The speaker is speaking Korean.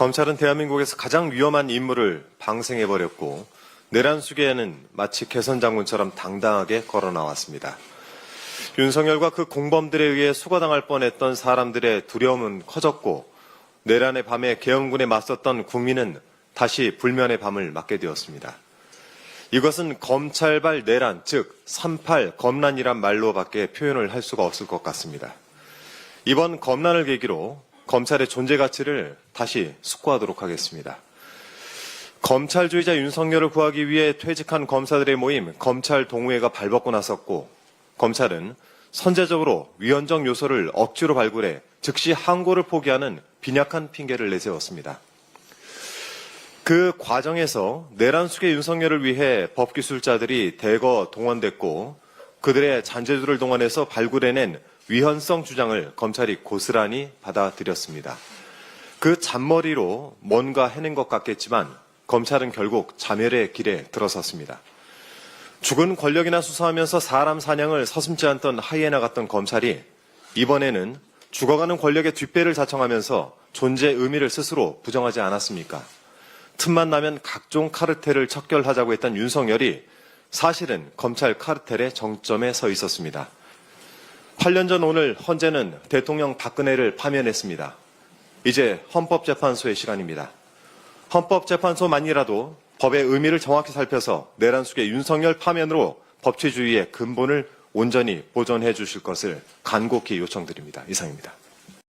검찰은 대한민국에서 가장 위험한 인물을 방생해버렸고 내란 수계에는 마치 개선 장군처럼 당당하게 걸어 나왔습니다. 윤석열과 그 공범들에 의해 수거당할 뻔했던 사람들의 두려움은 커졌고 내란의 밤에 계엄군에 맞섰던 국민은 다시 불면의 밤을 맞게 되었습니다. 이것은 검찰발 내란, 즉, 38 검란이란 말로밖에 표현을 할 수가 없을 것 같습니다. 이번 검란을 계기로 검찰의 존재 가치를 다시 숙고하도록 하겠습니다. 검찰주의자 윤석열을 구하기 위해 퇴직한 검사들의 모임 검찰 동호회가 발벗고 나섰고 검찰은 선제적으로 위헌적 요소를 억지로 발굴해 즉시 항고를 포기하는 빈약한 핑계를 내세웠습니다. 그 과정에서 내란 수계 윤석열을 위해 법기술자들이 대거 동원됐고 그들의 잔재주를 동원해서 발굴해낸 위헌성 주장을 검찰이 고스란히 받아들였습니다. 그 잔머리로 뭔가 해낸 것 같겠지만 검찰은 결국 자멸의 길에 들어섰습니다. 죽은 권력이나 수사하면서 사람 사냥을 서슴지 않던 하이에나 같던 검찰이 이번에는 죽어가는 권력의 뒷배를 자청하면서 존재 의미를 스스로 부정하지 않았습니까? 틈만 나면 각종 카르텔을 척결하자고 했던 윤석열이 사실은 검찰 카르텔의 정점에 서 있었습니다. 8년 전 오늘 헌재는 대통령 박근혜를 파면했습니다. 이제 헌법재판소의 시간입니다. 헌법재판소만이라도 법의 의미를 정확히 살펴서 내란 속의 윤석열 파면으로 법치주의의 근본을 온전히 보존해 주실 것을 간곡히 요청드립니다. 이상입니다.